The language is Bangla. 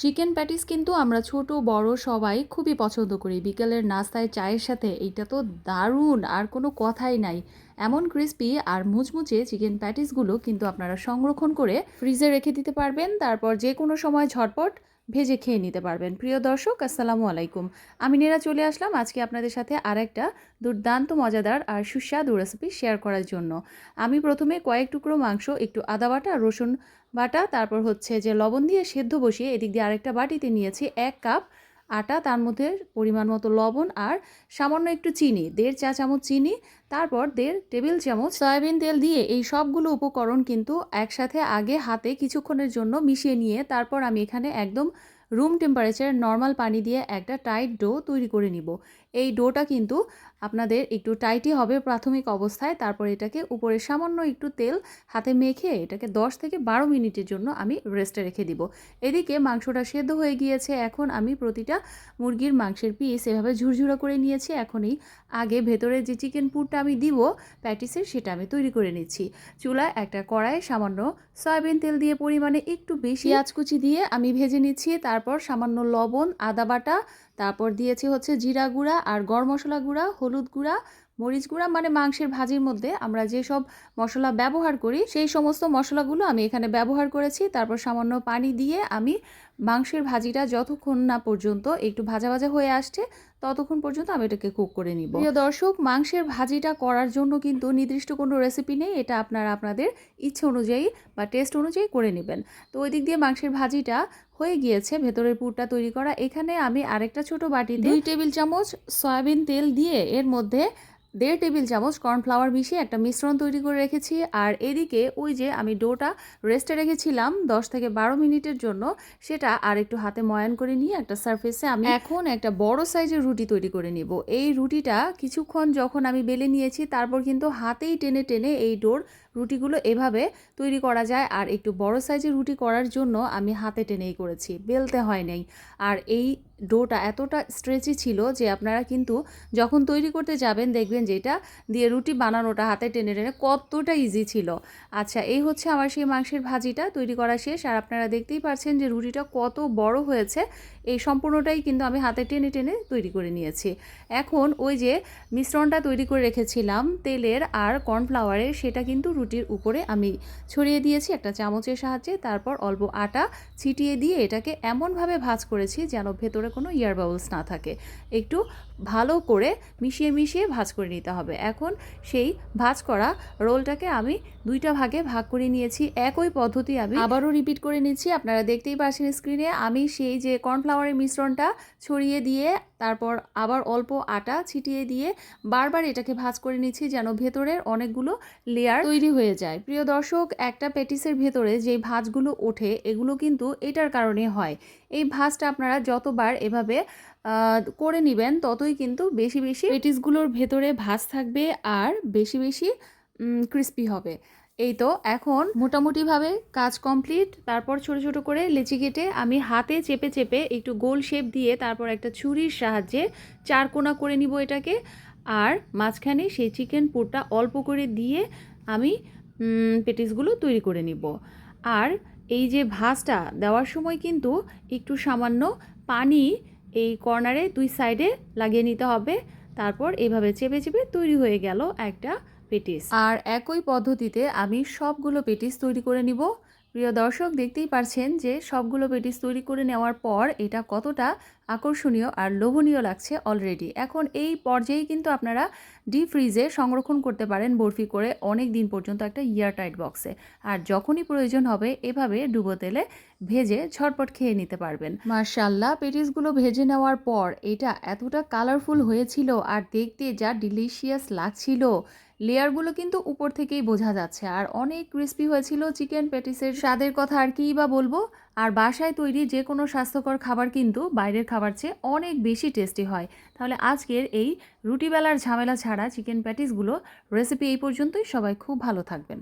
চিকেন প্যাটিস কিন্তু আমরা ছোট, বড় সবাই খুবই পছন্দ করি। বিকেলের নাস্তায় চায়ের সাথে এইটা তো দারুণ, আর কোনো কথাই নাই। এমন ক্রিস্পি আর মুচমুচে চিকেন প্যাটিসগুলো কিন্তু আপনারা সংরক্ষণ করে ফ্রিজে রেখে দিতে পারবেন। তারপর যে কোনো সময় ঝটপট ভেজে খেয়ে নিতে পারবেন। প্রিয় দর্শক, আসসালামু আলাইকুম। আমি নেরা চলে আসলাম আজকে আপনাদের সাথে আর একটা দুর্দান্ত, মজাদার আর সুস্বাদু রেসিপি শেয়ার করার জন্য। আমি প্রথমে কয়েক টুকরো মাংস, একটু আদা বাটা, রসুন বাটা, তারপর হচ্ছে যে লবণ দিয়ে সেদ্ধ বসিয়ে এদিক দিয়ে আরেকটা বাটিতে নিয়েছি এক কাপ আটা, তার মধ্যে পরিমাণ মতো লবণ আর সামান্য একটু চিনি, দেড় চা চামচ চিনি, তারপর দেড় টেবিল চামচ সয়াবিন তেল দিয়ে এই সবগুলো উপকরণ কিন্তু একসাথে আগে হাতে কিছুক্ষণের জন্য মিশিয়ে নিয়ে তারপর আমি এখানে একদম রুম টেম্পারেচার নর্মাল পানি দিয়ে একটা টাইট ডো তৈরি করে নিব। এই ডোটা কিন্তু আপনাদের একটু টাইটই হবে প্রাথমিক অবস্থায় তারপর এটাকে উপরে সামান্য একটু তেল হাতে মেখে এটাকে 10 থেকে বারো মিনিটের জন্য আমি রেস্টে রেখে দিব। এদিকে মাংসটা সেদ্ধ হয়ে গিয়েছে এখন আমি প্রতিটা মুরগির মাংসের পিস এভাবে ঝুরঝুরা করে নিয়েছি এখন এই আগে ভেতরে যে চিকেন পুরটা আমি দিব প্যাটিসের সেটা আমি তৈরি করে নিচ্ছি। চুলায় একটা কড়াইয়ে সামান্য সয়াবিন তেল দিয়ে পরিমাণে একটু বেশি পেঁয়াজ কুচি দিয়ে আমি ভেজে নিচ্ছি তারপর সামান্য লবণ, আদা বাটা, তারপর দিয়েছি হচ্ছে জিরা গুঁড়া আর গরম মশলা গুঁড়া, হলুদ গুঁড়া, মরিচ গুঁড়া মানে মাংসের ভাজির মধ্যে আমরা যেসব মশলা ব্যবহার করি, সেই সমস্ত মশলাগুলো আমি এখানে ব্যবহার করেছি। তারপর সামান্য পানি দিয়ে আমি মাংসের ভাজিটা যতক্ষণ না পর্যন্ত একটু ভাজা ভাজা হয়ে আসছে ততক্ষণ পর্যন্ত আমি এটাকে কুক করে নিব। প্রিয় দর্শক মাংসের ভাজিটা করার জন্য কিন্তু নির্দিষ্ট কোনো রেসিপি নেই। এটা আপনারা আপনাদের ইচ্ছে অনুযায়ী বা টেস্ট অনুযায়ী করে নেবেন। তো ওই দিক দিয়ে মাংসের ভাজিটা হয়ে গিয়েছে ভেতরের পুরটা তৈরি করা। এখানে আমি আরেকটা ছোট বাটিতে দুই টেবিল চামচ সয়াবিন তেল দিয়ে এর মধ্যে দেড় টেবিল চামচ কর্নফ্লাওয়ার মিশিয়ে একটা মিশ্রণ তৈরি করে রেখেছি। আর এদিকে ওই যে আমি ডোটা রেস্টে রেখেছিলাম দশ থেকে বারো মিনিটের জন্য সেটা আর একটু হাতে ময়ান করে নিয়ে একটা সারফেসে আমি এখন একটা বড় সাইজের রুটি তৈরি করে নিব। এই রুটিটা কিছুক্ষণ যখন আমি বেলে নিয়েছি, তারপর কিন্তু হাতেই টেনে টেনে এই ডোর রুটিগুলো এভাবে তৈরি করা যায়। আর একটু বড় সাইজের রুটি করার জন্য আমি হাতে টেনেই করেছি, বেলতে হয় নাই। আর এই ডোটা এতটা স্ট্রেচি ছিল যে আপনারা কিন্তু যখন তৈরি করতে যাবেন দেখবেন যে এটা দিয়ে রুটি বানানোটা হাতে টেনে টেনে কতটা ইজি ছিল। আচ্ছা এই হচ্ছে আমার সেই মাংসের ভাজিটা, তৈরি করা শেষ। আর আপনারা দেখতেই পাচ্ছেন যে রুটিটা কত বড় হয়েছে, এই সম্পূর্ণটাই কিন্তু আমি হাতে টেনে টেনে তৈরি করে নিয়েছি। এখন ওই যে মিশ্রণটা তৈরি করে রেখেছিলাম তেলের আর কর্নফ্লাওয়ারের, সেটা কিন্তু রুটির উপরে আমি ছড়িয়ে দিয়েছি একটা চামচের সাহায্যে। তারপর অল্প আটা ছিটিয়ে দিয়ে এটাকে এমনভাবে ভাজ করেছি যেন ভেতরে কোনো ইয়ার বাবলস না থাকে। একটু ভালো করে মিশিয়ে মিশিয়ে ভাজ করে নিতে হবে। এখন সেই ভাজ করা রোলটাকে আমি দুইটা ভাগে ভাগ করে নিয়েছি। একই পদ্ধতি আমি আবারও রিপিট করে নিচ্ছি। আপনারা দেখতেই পাচ্ছেন স্ক্রিনে আমি সেই যে কর্নফ্লাওয়ারের মিশ্রণটা ছড়িয়ে দিয়ে তারপর আবার অল্প আটা ছিটিয়ে দিয়ে বারবার এটাকে ভাজ করে নিচ্ছি যেন ভেতরের অনেকগুলো লেয়ার তৈরি হয়ে যায়। প্রিয় দর্শক, একটা পেটিসের ভেতরে যে ভাজগুলো ওঠে, এগুলো কিন্তু এটার কারণে হয়। এই ভাজটা আপনারা যতবার এভাবে করে নেবেন, ততই কিন্তু বেশি বেশি পেটিসগুলোর ভেতরে ভাজ থাকবে আর বেশি বেশি ক্রিস্পি হবে। এই তো, এখন মোটামুটিভাবে কাজ কমপ্লিট তারপর ছোট ছোট করে লেচি কেটে আমি হাতে চেপে চেপে একটু গোল শেপ দিয়ে তারপর একটা ছুরির সাহায্যে চার কোনা করে নিব এটাকে। আর মাঝখানে সেই চিকেন পুরটা অল্প করে দিয়ে আমি পেটিসগুলো তৈরি করে নিব। আর এই যে ভাজটা দেওয়ার সময় কিন্তু একটু সামান্য পানি এই কর্নারে দুই সাইডে লাগিয়ে নিতে হবে। তারপর এইভাবে চেপে চেপে তৈরি হয়ে গেল একটা পেটিস। আর একই পদ্ধতিতে আমি সবগুলো পেটিস তৈরি করে নিব। প্রিয় দর্শক, দেখতেই পারছেন যে সবগুলো পেটিস তৈরি করে নেওয়ার পর এটা কতটা আকর্ষণীয় আর লোভনীয় লাগছে অলরেডি এখন এই পর্যায়ে কিন্তু আপনারা ডিপ ফ্রিজে সংরক্ষণ করতে পারেন বরফি করে অনেক দিন পর্যন্ত একটা ইয়ার টাইট বক্সে আর যখনই প্রয়োজন হবে এভাবে ডুবো তেলে ভেজে ঝটপট খেয়ে নিতে পারবেন। মার্শাল্লাহ পেটিসগুলো ভেজে নেওয়ার পর এটা এতটা কালারফুল হয়েছিল আর দেখতে যা ডিলিশিয়াস লাগছিল। লেয়ারগুলো কিন্তু উপর থেকেই বোঝা যাচ্ছে। আর অনেক ক্রিস্পি হয়েছিল চিকেন প্যাটিসের স্বাদের কথা আর কী বা বলব। আর বাসায় তৈরি যে কোনো স্বাস্থ্যকর খাবার কিন্তু বাইরের খাবার চেয়ে অনেক বেশি টেস্টি হয়। তাহলে আজকের এই রুটিবেলার ঝামেলা ছাড়া চিকেন প্যাটিসগুলো রেসিপি এই পর্যন্তই। সবাই খুব ভালো থাকবেন।